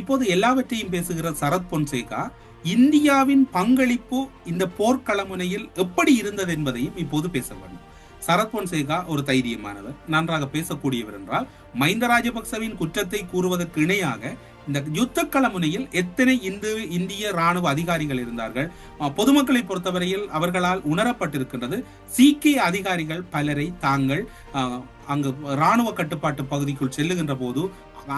இப்போது எல்லாவற்றையும் பேசுகிற சரத் பொன்சேகா. இந்தியாவின் பங்களிப்பு இந்த போர்க்களமுனையில் எப்படி இருந்தது என்பதையும் இப்போது பேச வேண்டும். சரத் பொன்சேகா ஒரு தைரியமானவர் நன்றாக பேசக்கூடியவர் என்றால் மஹிந்த ராஜபக்சவின் குற்றத்தை கூறுவதற்கு இணையாக இந்த யுத்த களமுனையில் எத்தனை இந்து இந்திய ராணுவ அதிகாரிகள் இருந்தார்கள்? பொதுமக்களை பொறுத்தவரையில் அவர்களால் உணரப்பட்டிருக்கின்றது. சீக்கிய அதிகாரிகள் பலரை தாங்கள் அங்கு ராணுவ கட்டுப்பாட்டு பகுதிக்குள் செல்லுகின்ற போது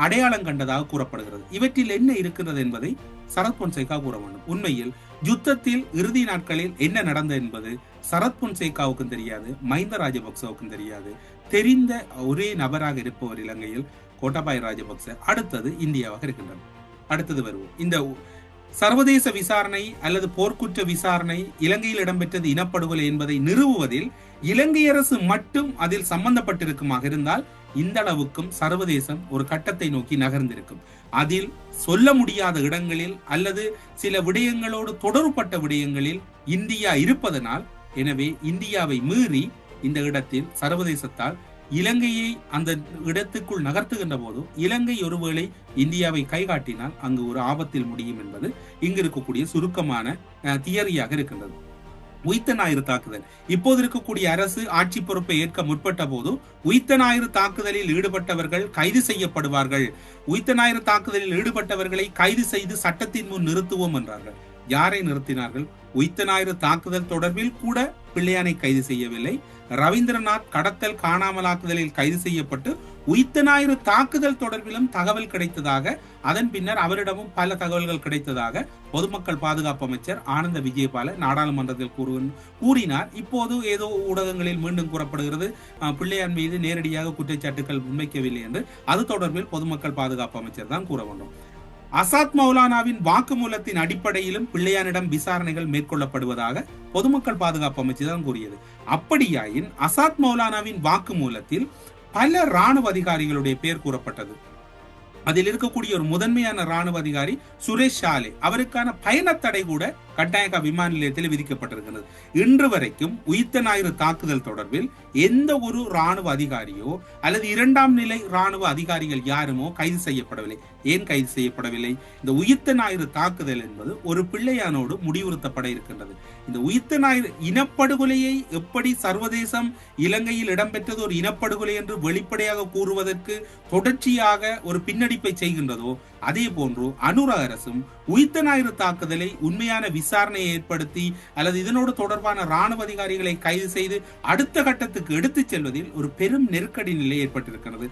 அடையாளம் கண்டதாக கூறப்படுகிறது. இவற்றில் என்ன இருக்கிறது என்பதை சரத் பொன்சேகா கூற வேண்டும். உண்மையில் யுத்தத்தில் இறுதி நாட்களில் என்ன நடந்தது என்பது சரத் பொன்சேகாவுக்கும் தெரியாது மஹிந்த ராஜபக்சவுக்கும் தெரியாது. தெரிந்த ஒரே நபராக இருப்பவர் இலங்கையில் கோட்டாபாய ராஜபக்ச அடுத்தது இந்தியாவாக இருக்கின்றனர் அடுத்தது வருவோம். இந்த சர்வதேச விசாரணை அல்லது போர்க்குற்ற விசாரணை இலங்கையில் இடம்பெற்றது இனப்படுகொலை என்பதை நிறுவுவதில் இலங்கை அரசு மட்டும் அதில் சம்பந்தப்பட்டிருக்குமாக இருந்தால் இந்த அளவுக்கும் சர்வதேசம் ஒரு கட்டத்தை நோக்கி நகர்ந்திருக்கும். அதில் சொல்ல முடியாத இடங்களில் அல்லது சில விடயங்களோடு தொடர்பட்ட விடயங்களில் இந்தியா இருப்பதனால் எனவே இந்தியாவை மீறி இந்த இடத்தில் சர்வதேசத்தால் இலங்கையை அந்த இடத்துக்குள் நகர்த்துகின்ற போது இலங்கை ஒருவேளை இந்தியாவை கைகாட்டினால் அங்கு ஒரு ஆபத்தில் முடியும் என்பது இங்கு இருக்கக்கூடிய சுருக்கமான தியரியாக இருக்கின்றது. உயித்த ஞாயிறு தாக்குதல். இப்போது இருக்கக்கூடிய அரசு ஆட்சி பொறுப்பை ஏற்க முற்பட்ட போது உயித்த ஞாயிறு தாக்குதலில் ஈடுபட்டவர்கள் கைது செய்யப்படுவார்கள். உயித்த ஞாயிறு தாக்குதலில் ஈடுபட்டவர்களை கைது செய்து சட்டத்தின் முன் நிறுத்துவோம் என்றார்கள். யாரை நிறுத்தினார்கள்? உயித்த ஞாயிறு தாக்குதல் தொடர்பில் கூட பிள்ளையானை கைது செய்யவில்லை. ரவீந்திரநாத் கடத்தல் காணாமலாக்குதலில் கைது செய்யப்பட்டு உயித்த ஞாயிறு தாக்குதல் தொடர்பிலும் தகவல் கிடைத்ததாக அதன் பின்னர் அவரிடமும் பல தகவல்கள் கிடைத்ததாக பொதுமக்கள் பாதுகாப்பு அமைச்சர் ஆனந்த விஜயபால நாடாளுமன்றத்தில் கூறு- கூறினார். இப்போது ஏதோ ஊடகங்களில் மீண்டும் கூறப்படுகிறது. பிள்ளையான் மீது நேரடியாக குற்றச்சாட்டுகள் முன்வைக்கவில்லை என்று. அது தொடர்பில் பொதுமக்கள் பாதுகாப்பு அமைச்சர் தான் கூற வேண்டும். அசாத் மௌலானாவின் வாக்குமூலத்தின் அடிப்படையிலும் பிள்ளையானிடம் விசாரணைகள் மேற்கொள்ளப்படுவதாக பொதுமக்கள் பாதுகாப்பு அமைச்சர் தான் கூறியது. அப்படியாயின் அசாத் மௌலானாவின் வாக்குமூலத்தில் பல ராணுவ அதிகாரிகளுடைய பெயர் கூறப்பட்டது. அதில் இருக்கக்கூடிய ஒரு முதன்மையான ராணுவ அதிகாரி சுரேஷ் ஷாலே அவருக்கான பயணத்தடை கூட கட்டாயக்கா விமான நிலையத்தில் விதிக்கப்பட்டிருக்கிறது. இன்று வரைக்கும் உயிர்த்த ஞாயிறு தாக்குதல் தொடர்பில் எந்த ஒரு ராணுவ அதிகாரியோ அல்லது இரண்டாம் நிலை ராணுவ அதிகாரிகள் யாருமோ கைது செய்யப்படவில்லை. ஏன் கைது செய்யப்படவில்லை? இந்த உயிர்த்த ஞாயிறு தாக்குதல் என்பது ஒரு பிள்ளையானோடு முடிவுறுத்தப்பட இருக்கின்றது. இந்த உயிர்த்த ஞாயிறு இனப்படுகொலையை எப்படி சர்வதேசம் இலங்கையில் இடம்பெற்றது ஒரு இனப்படுகொலை என்று வெளிப்படையாக கூறுவதற்கு தொடர்ச்சியாக ஒரு பின்னடிப்பை செய்கின்றதோ அதே போன்று அனுரா அரசும் உயிர்த்த ஞாயிறு தாக்குதலை உண்மையான விசாரணையை ஏற்படுத்தி அல்லது இதனோடு தொடர்பான ராணுவ அதிகாரிகளை கைது செய்து அடுத்த கட்டத்துக்கு எடுத்துச் செல்வதில் ஒரு பெரும் நெருக்கடி நிலை ஏற்பட்டிருக்கிறது.